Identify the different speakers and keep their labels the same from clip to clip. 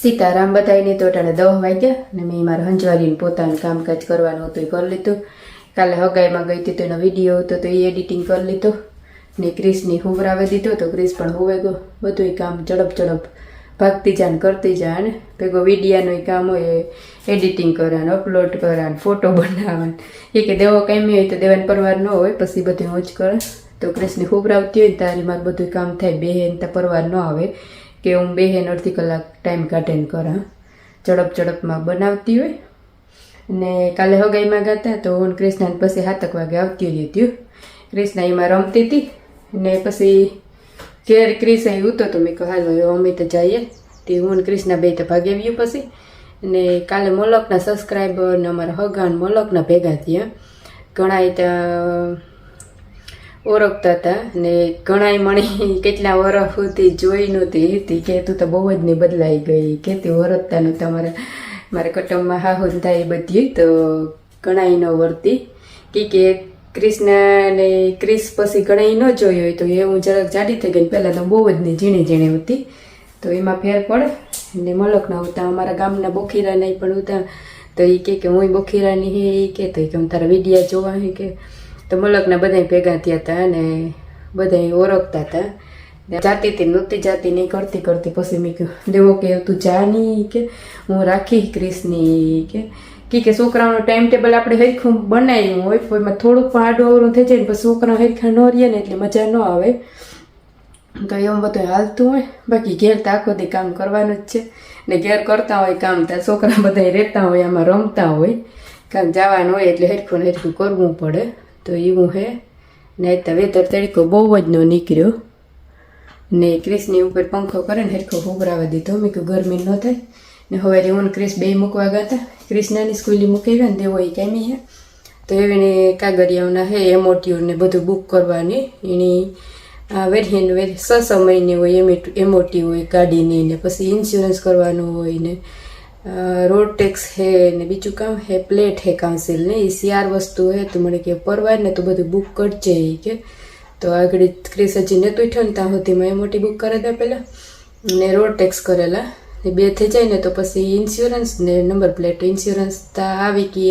Speaker 1: સીતારામ બધાને તો અટાણે દહ વાગ્યા અને મેં મારા હંજવારીને પોતાનું કામકાજ કરવાનું હતું એ કરી લીધું. કાલે હગાઈમાં ગઈ હતી તો એનો વીડિયો હતો તો એ એડિટિંગ કરી લીધો ને ક્રિસની હુવરાવી દીધો તો ક્રિસ પણ હોવે ગયો. બધું કામ ઝડપ ઝડપ ભાગતી જાન કરતી જા ને ભેગો વિડીયાનું કામ હોય એડિટિંગ કરવાનું અપલોડ કરવાનું ફોટો બનાવવાનું. એ કે દેવો કાંઈ હોય તો દેવાન પરવાર ન હોય, પછી બધું હું જ કરે. તો ક્રિસની હુવરાવતી હોય ને તારી મારે બધું કામ થાય બેહેન ત્યાં પરવાર ન આવે. કે હું બેહેન અડધી કલાક ટાઈમ કાઢીને કરા ઝડપ ઝડપમાં બનાવતી હોય. ને કાલે હગાઈમાં ગાતા તો હું કૃષ્ણા પછી સાતક વાગે આવતી હતી કૃષ્ણા એમાં રમતી હતી. ને પછી ઘેર ક્રિષ્ણ ઉતો તો મેં કહ્યું, હાલો, હવે અમે તો જઈએ. તે હું ને બે તો ભાગે આવ્યું પછી. ને કાલે મોલકના સબસ્ક્રાઈબર ને અમારા હગા મોલકના ભેગા થયા. ઘણા ત્યાં ઓળખતા હતા ને ઘણાય મણી કેટલા વર્ષ સુધી જોઈ નહોતી હતી. કે તું તો બહુ જ નહીં બદલાઈ ગઈ. કે તું ઓળખતા નહોતા તમારા, મારા કુટુંબમાં હાહુન થાય બધી. તો ઘણાય ન વર્તી. કે કે કૃષ્ણ ને ક્રિસ પછી ઘણાય ન જોઈ હોય તો એ હું જરાક જાડી થઈ ગઈ ને પહેલાં તો બહુ જ ને ઝીણી ઝીણી હતી. તો એમાં ફેર પડે. ને મલકના હતા અમારા ગામના બોખીરા નહીં પણ હતા તો એ કે હું બોખીરાની હે એ કે તો કે હું તારા વિડીયા જોવા હે કે તો મલકના બધા ભેગા થયા હતા અને બધા ઓળખતા હતા જાતી હતી નહોતી જાતી નહીં કરતી કરતી પછી મેં કહ્યું દેવો કે, તું જા કે, હું રાખી ક્રિસની કે. કે કે છોકરાઓનો ટાઈમ ટેબલ આપણે હરખું બનાવ્યું હોય તો એમાં થોડુંક પણ આડું અવરું થઈ જાય ને પછી છોકરા હરખા ન રહીએ ને એટલે મજા ન આવે. તો એમ બધું હાલતું હોય. બાકી ઘેર તો આખો દી કામ કરવાનું જ છે. ને ઘેર કરતા હોય કામ, ત્યાં છોકરા બધા રહેતા હોય, આમાં રમતા હોય. કામ જવાનું હોય એટલે હરખું ને હરખું કરવું પડે. તો એવું હે. ને તો વેતર તરીકો બહુ જ નો નીકળ્યો. ને ક્રિસની ઉપર પંખો કરે ને હરખો ઉભરાવા દીધો. મેં કહ્યું ગરમી ન થાય. ને હવે હું ક્રિસ બે મૂકવા ગયા હતા. ક્રિષ્નાની સ્કૂલે મૂકી ગયા ને દેવો એ કેમી હે. તો એવીને કાગળિયાઓના હે એમોટીઓને બધું બુક કરવાની. એની વેરિયન વેરી છ હોય એમ એમોટી હોય, ગાડીની ને પછી ઇન્સ્યોરન્સ કરવાનું હોય ને રોડ ટેક્સ હે ને બીજું કામ હે, પ્લેટ હે કાઉન્સિલ ને એ સીઆર વસ્તુ હે, તો મને કે પરવાય ને તો બધું બુક કરજે એ કે. તો આગળ ક્રિસ હજી ને તું ને, ત્યાં સુધીમાં એ મોટી બુક કરે હતા પહેલાં ને રોડ ટેક્સ કરેલા. ને બે થઈ જાય ને તો પછી ઇન્સ્યોરન્સ ને નંબર પ્લેટ, ઇન્સ્યોરન્સ તા આવી કે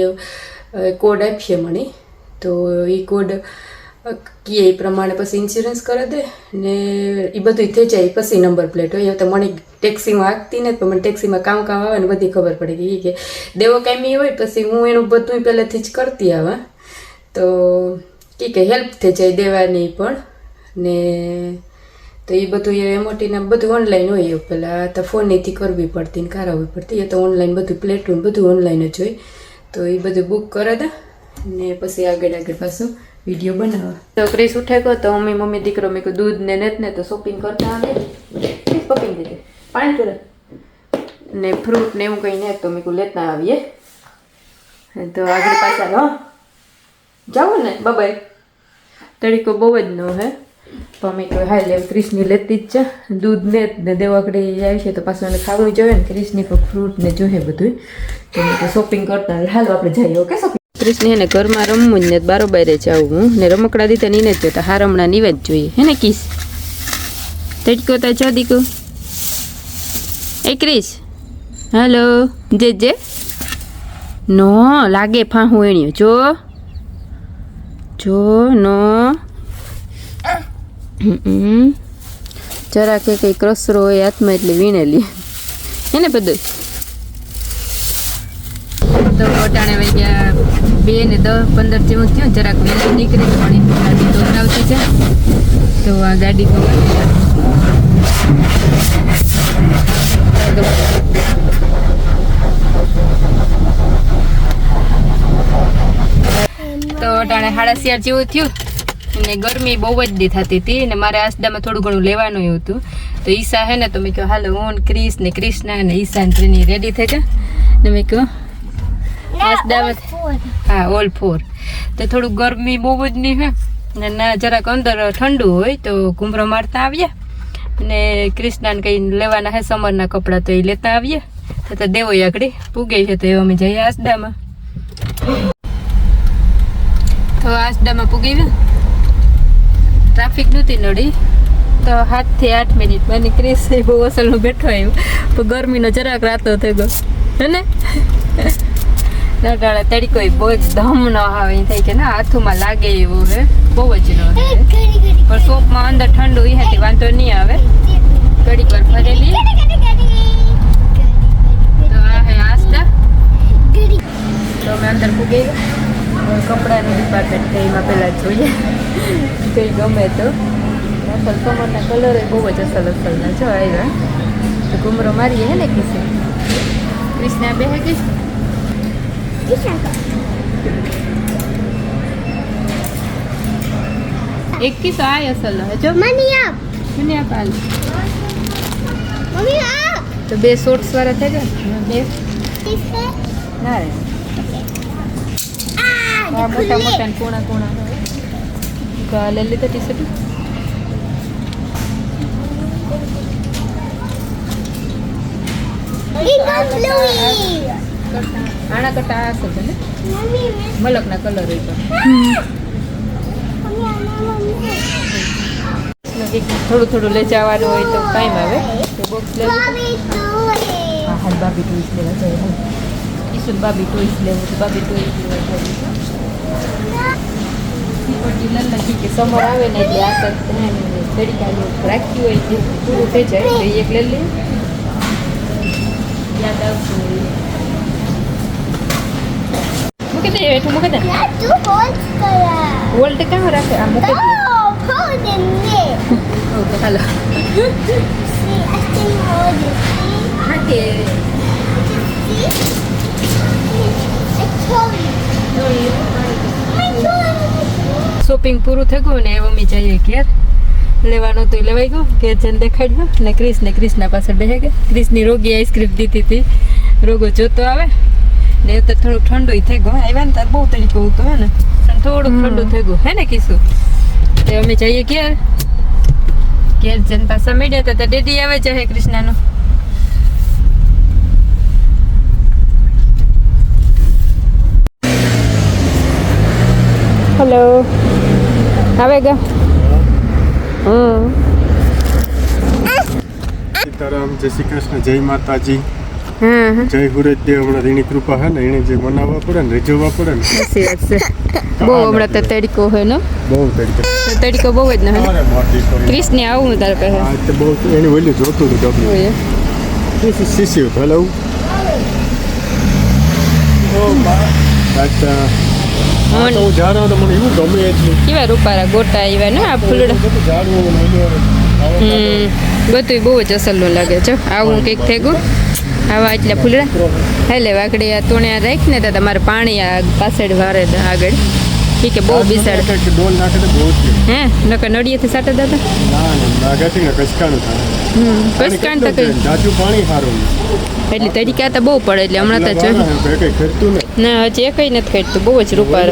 Speaker 1: કોડ આપીએ મને. તો એ કોડ કીએ એ પ્રમાણે પછી ઇન્સ્યોરન્સ કરી દે ને એ બધું થઈ જાય. પછી નંબર પ્લેટ હોય. તો મને ટેક્સીમાં આગતી ને તો મને ટેક્સીમાં કામ કામ આવે ને બધી ખબર પડી ગઈ કે દેવો કાંઈ હોય પછી હું એનું બધું પહેલેથી જ કરતી આવે. તો કી કે હેલ્પ થઈ જાય દેવાની પણ. ને તો એ બધું એ મોટીને બધું ઓનલાઈન હોય પહેલાં તો ફોનથી કરવી પડતી ને કરાવવી પડતી. એ તો ઓનલાઈન બધું પ્લેટફોર્મ બધું ઓનલાઈન જ હોય. તો એ બધું બુક કરે દે ને પછી આગળ આગળ પાછો વીડિયો બનાવવા તો ક્રિસ ઉઠે ગયો તો મમ્મી મમ્મી દીકરો મેં દૂધ ને નેત ને તો શોપિંગ કરતા આવે. પકડી દીધે પાણી ચોરે ને ફ્રૂટ ને એવું કંઈ ને તો મેં લેતા આવીએ. તો આગળ પાછા હો જાઓ ને બબાઈ તડીકો બહુ જ ન હે. પણ મેં હા એમ ક્રિસની લેતી જ છે. દૂધ ને ને દેવાકડી જાય છે તો પાછું એને ખાવું જોઈએ ને, ક્રિસની ફ્રૂટ ને જોઈએ બધું તો શોપિંગ કરતા હાલો આપણે જઈએ, ઓકે શોપિંગ ક્રિસની એને ઘરમાં રમવું જ ને બારોબારે આવું હું ને રમકડા દીધા નીને જ જોતા હારમણા નીવે જ જોઈએ. હે ને કિસ? તડકો તા છો દીકુ. એ ક્રિશ, હેલો, જે જે? નો, લાગે ફાહું એણ્યો. જો જો, નો. જરા કે કંઈ ક્રસરો હોય હાથમાં એટલે વીણેલી એને બધું? તો અટાણે વહી ગયા બે ને દસ, પંદર જેવું થયું, જરાક વહેલું નીકળી તો પણ ગાડી દોડાવતી છે. તો આ ગાડી તો અટાણે સાડા શિયાળ જેવું થયું ને ગરમી બહુ જ દી થતી હતી ને મારે આસડામાં થોડું ઘણું લેવાનું એવું હતું. તો ઈશા હે ને તો મેં કહ્યું હાલો, હું ક્રિશ ને ક્રિષ્ના ને ઈશા ને રેડી થઈ ગયા ને મેં કહ્યું આસડામાં હા ઓલ ફોર તો થોડું ગરમી બહુ જ નહીં હે ને ના જરાક અંદર ઠંડુ હોય તો ઘૂમરો મારતા આવ્યા ને કૃષ્ણાને કંઈ લેવાના હે સમરના કપડાં તો એ લેતા આવીએ. તો તો દેવો આગળ પૂગે છે તો એ અમે જઈએ આસડામાં. તો આસડામાં પૂગી ટ્રાફિક નહોતી નડી. તો સાતથી આઠ મિનિટ મને ક્રિસ એ બહુ અસલનો બેઠો આવ્યો. તો ગરમીનો જરાક રાતો થઈ ગયો. હે ને? નટાળે તડકો બહુ બહુ ધમ ન આવે. થાય કે ના હાથોમાં લાગે એવું હે બહુ જ ન પણ સોપમાં અંદર ઠંડુ એ હતી વાંધો નહીં આવે. ઘડીક વાર ફરેલી. તો આ હે આસ્તા તો અમે અંદર પૂગી કપડાનું ડિપાર્ટમેન્ટ છે એમાં પહેલાં જોઈએ. કંઈ ગમે તો. અસલ કમરના કલર બહુ જ અસલ અસલના જો આવ્યા. તો ઘુમરો મારીએ હે ને કિસે? ક્રિષ્ના બે હે કિસ? એક કિસ આ અસલ હે જો
Speaker 2: Money up!
Speaker 1: મને આ પાલ
Speaker 2: Mommy up!
Speaker 1: તો બે શોર્ટ્સ વાળા થઈ ગયા બે
Speaker 2: way.
Speaker 1: ના રે આ મોટા મોટા કોણા કોણા તો લે લઈ લીધા T shirt
Speaker 2: It's a Bluey.
Speaker 1: આના કરતા આ છે ને? મલકના કલર હોય તો. થોડું થોડું લઈ જવાનું હોય તો ટાઈમ આવે. તો બોક્સ લેવું. હા હા બાબી ટોઈસ લેવા જાય હાલ ઈશુન બાબી ટોઈસ લેવું તો બાબી ટોઈસ લેવા જાય. પછી કે સમર આવે ને એટલે આ તડીકાનું રાખ્યું હોય પૂરું થઈ જાય. તો એક લઈ લે યાદ આવતું હોય મૂકી દે હેઠું મૂકી દે. વોલ્ટ ક્યાં રાખે આ મૂકી દે હાલો કે. શોપિંગ પૂરું થઈ ગયું ને એ મમ્મી જઈએ ઘેર લેવાનું તો લેવાઈ ગયું ઘેર જઈને દેખાડ્યું ને ક્રિસ ને ક્રિસના પાસે બેહે ગયા ક્રિસની રોગી આઈસ્ક્રીમ દીધી હતી રોગો જોતો આવે ને એ તો થોડું ઠંડુ થઈ ગયું. આવ્યા ને તાર બહુ તરીકે ઉતો હે ને? થોડું ઠંડુ થઈ ગયું. હે ને કીશું? તે અમે જઈએ ઘેર. ઘેર જઈને પાછા મળ્યા હતા તો ડેડી આવે છે હે કૃષ્ણાનું. હેલો. આવે ગા? હમ.
Speaker 3: સીતારામ જય શ્રી કૃષ્ણ જય માતાજી. જય હુરજદેવ હમણાં એની કૃપા હે ને એને જે મનાવવા પડે ને રીઝવવા પડે ને.
Speaker 1: સાચી વાત છે. બહુ હમણાં તો તડકો હોય ને.
Speaker 3: બહુ તરીકે
Speaker 1: તો તડકો બહુ જ ને હોય
Speaker 3: અરે
Speaker 1: આવું આવું તારે કહે.
Speaker 3: આ તો બહુ એની વલ્યું જોતું હતું ડબલ શીશી હતું ઓ બા. અચ્છા હા હું જાણો તો મને એવું ગમે એટલું
Speaker 1: કેવા રૂપારા ગોટા આવ્યા ને આ ફૂલડા.
Speaker 3: ને ઓલું
Speaker 1: બધું બહુ જ અસલનું લાગે છે આવું કંઈક થઈ ગયું આવા એટલે ફૂલડા. એટલે વાકડી આ તોણ્યા રાખ ને તો તમારે પાણી આ પાછળ વારે આગળ. ઠીક બહુ બિસાડ.
Speaker 3: કે ડોલ નાખે તો બહુ
Speaker 1: હે? નકર નડિયેથી સાટા દાદા?
Speaker 3: ના ના
Speaker 1: હમ કઈ તો કઈ
Speaker 3: જાજુ પાણી સારું
Speaker 1: એટલે તરીકા તો બહુ પડે એટલે હમણાં તો જો
Speaker 3: ને.
Speaker 1: હજી એકઈ નથી ખેડતું બહુ જ રૂપાર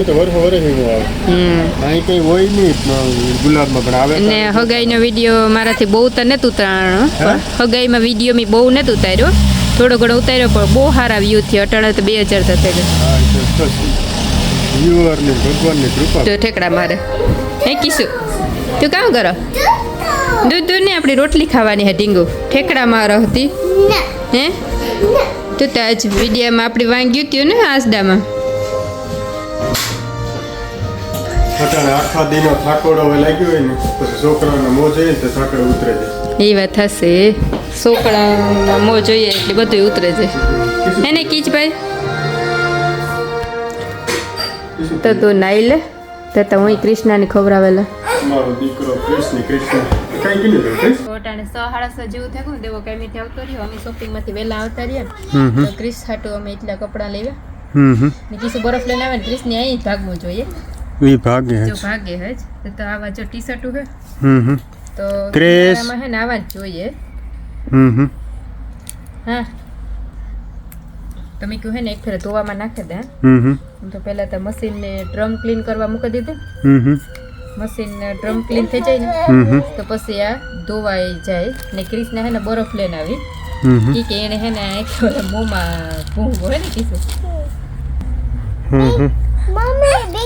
Speaker 1: ને હગાઈનો વીડિયો મારાથી બહુ તો નથી ઉતારણો હગાઈમાં વીડિયો મેં બહુ નથી ઉતાર્યો. થોડો ઘણો ઉતાર્યો પણ બહુ સારા વ્યૂ થયો અટાણે તો બે હજાર તો થઈ ગયા ઠેકડા મારે. હે કીશું. તું કામ કરો? દૂધ દૂધ ને આપણી રોટલી ખાવાની હે ઢીંગુ. ઠેકડા મારો હતી. હે? તો તો આજ વિડીયામાં આપણી વાંગ્યું હતું ને આસડામાં
Speaker 3: અટાણે આખા દિનો થાકોડો હવે લાગ્યો હોય ને પછી છોકરાઓને મો જોઈએ તો થાકડો ઉતરે છે.
Speaker 1: એ વાત થશે છોકરા મો જોઈએ એટલે બધું ઉતરે છે. હે ને કીચભાઈ તો તું નાઈ લે. તો તો હું કૃષ્ણને ખવડાવેલા
Speaker 3: મારો દીકરો કૃષ્ણ કૃષ્ણ. કઈ કઈ
Speaker 1: અટાણે સો સાડા જેવું થયું દેવો કઈમીથી આવતો રહ્યો. અમે શોપિંગમાંથી વહેલા આવતા રહ્યા. તો ક્રિસ હાટું અમે એટલા કપડાં લેવા. ને બરફ લઈને આવે ને ક્રિસને અહીં ભાગવું જોઈએ.
Speaker 3: એ ભાગે
Speaker 1: જો. ભાગે હે જ તો આવા જો ટી શર્ટ હે
Speaker 3: હમ હમ.
Speaker 1: તો
Speaker 3: ક્રિસ.
Speaker 1: માં હે ને આવા જ જોઈએ.
Speaker 3: હમ હમ.
Speaker 1: હા. તમે કહ્યું હે ને એક ફેર ધોવામાં નાખી દે
Speaker 3: હમ હમ.
Speaker 1: હું તો પહેલા તો મશીનને ડ્રમ ક્લીન કરવા મૂકી દીધું.
Speaker 3: હમ હમ.
Speaker 1: મશીન ડ્રમ ક્લીન થઈ જાય ને
Speaker 3: હમ હમ.
Speaker 1: તો પછી આ ધોવાઈ જાય ને ક્રિસને હે ને બરફ લઈને આવી.
Speaker 3: હમ હમ.
Speaker 1: કે એને હે ને એક મોંમાં ભૂંગ હોય ને કીધું.
Speaker 3: હમ હમ.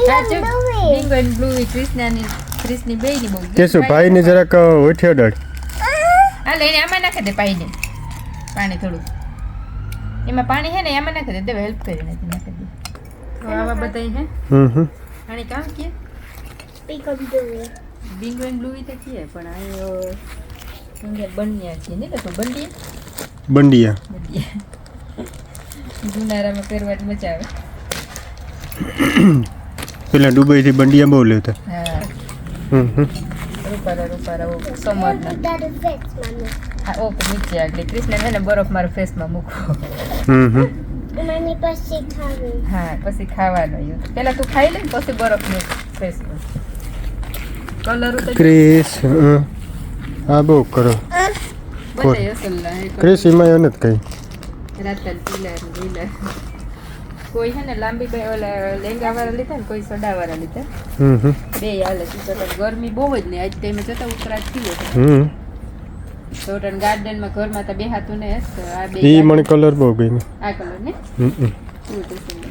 Speaker 1: પિંક એન્ડ બ્લુ ક્રિસનાની ક્રિસની બેયની બહુ
Speaker 3: કે શું ભાઈને જરાક ઉઠ્યો ડળ
Speaker 1: હાલ એને આમાં નાખે દે પાઈને પાણી થોડું. એમાં પાણી છે ને એમાં નાખે દે. દેવ હેલ્પ કરીને નાખે દે. તો આવા બધા હે?
Speaker 3: હમ હમ.
Speaker 1: પાણી કામ કે?
Speaker 2: Pick up the way.
Speaker 1: And blue તો કે પણ આ સંગે બન્યા છે. ને તો બંડી
Speaker 3: બંડિયા.
Speaker 1: બંડિયા. જુનારામાં પહેરવાની મજા આવે.
Speaker 3: પેલા દુબઈથી બંડિયા બહુ લેતા.
Speaker 1: હા
Speaker 3: હમ
Speaker 1: બરફ મારા ફેસમાં મૂકો. હા પછી ખાવાનો પેલા તું ખાઈ લે પછી બરફ મૂક ફેસમાં કલર
Speaker 3: ક્રિસ હા. બહુ કરો. ક્રિસ એમાં જ કઈ.
Speaker 1: પીલા લીલા. કોઈ છે ને લાંબી લેંગા વાળા લીધા ને કોઈ સડા વાળા લીધા. બે હાલે ગરમી બહુ જ ને. આજ ટાઈમે જતા ઉકળાટ થયો છે ગાર્ડનમાં ઘર ઘરમાં તો બેહાતું ને આ બે
Speaker 3: મને કલર બહુ ગમ્યો.
Speaker 1: આ કલર ને.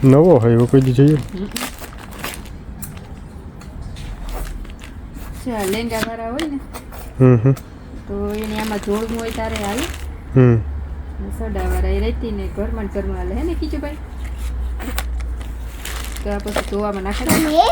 Speaker 3: નવો હોય એવો કોઈ જોઈએ
Speaker 1: લેંગા વાળા હોય ને?
Speaker 3: હમ હમ
Speaker 1: તો એને આમાં જોડવું હોય તારે હાલે.
Speaker 3: હમ.
Speaker 1: સડાવાળા સડા વાળા એ રહેતી ને ઘરમાં ઘરમાં હાલે. હે ને કીધું ભાઈ તો આ પછી ધોવામાં નાખે ને
Speaker 2: Mami?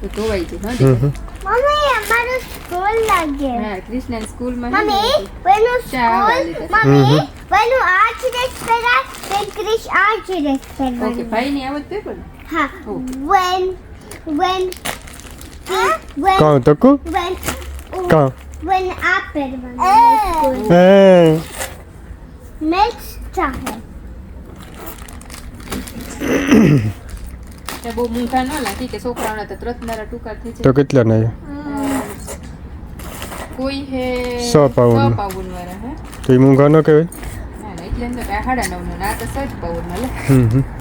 Speaker 1: તો ધોવાઈ જાય
Speaker 3: હમ
Speaker 1: હા
Speaker 3: હમ
Speaker 2: Mami, અમારો school લાગે.
Speaker 1: હા કૃષ્ણ સ્કૂલમાં છે ને
Speaker 2: Mami, when you
Speaker 1: ચા
Speaker 2: school,
Speaker 1: વાળી તો.
Speaker 2: Mami,
Speaker 3: Mhm.
Speaker 2: when you arch dress પહેરા, then Krish arch dress
Speaker 1: okay
Speaker 2: પહેરવાનું.
Speaker 1: ભાઈની આવત પેપર ને
Speaker 2: હા,
Speaker 1: Oh.
Speaker 2: when, when, when,
Speaker 3: કાં તકુ
Speaker 2: when,
Speaker 3: કાં
Speaker 2: when આ પહેરવાનું school.
Speaker 3: હે
Speaker 2: Next ચાહે.
Speaker 1: તે બહુ મૂંઘા ન લાગી કે છોકરાઓના તો ત્રતનારા ટૂંકા થઈ
Speaker 3: તો કેટલા ના
Speaker 1: કોઈ હે
Speaker 3: સો પાઉન્ડ.
Speaker 1: સો પાઉન્ડ વાળા હે?
Speaker 3: તો એ મૂંઘા ન કહેવાય?
Speaker 1: એટલે અંદર સાડા નવ ના તો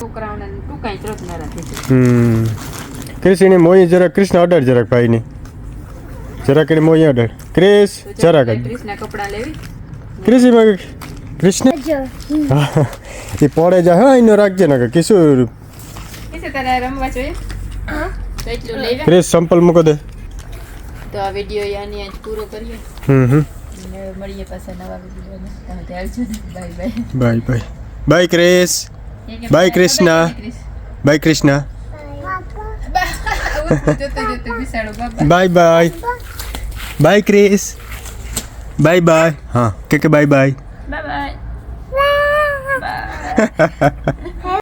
Speaker 1: છોકરાઓના ટૂંકાઈ થઈ જાય.
Speaker 3: હમ. મોઈ જરાક કૃષ્ણ અડાડ જરાક ભાઈની. જરાક એને મોઈ અડાડ. ક્રિશ જરાક
Speaker 1: લેવી.
Speaker 3: કૃષ્ણ એ પડે જાય. હા એનો રાખજે ને કે કિશોર
Speaker 1: કે તારે રમવા જોઈએ? તો એટલું લઈ લે
Speaker 3: ક્રિશ સંપલ મૂકો દે.
Speaker 1: તો આ વિડિયો યાની આજ પૂરો કરીએ.
Speaker 3: હમ હમ.
Speaker 1: મળીએ પાછા નવા વિડીયોમાં ત્યાં bye bye
Speaker 3: bye bye bye Krish bye Krishna. Bye Krishna bye bye bye Krish bye bye હા કે કે બાય
Speaker 1: બાય બાય બાય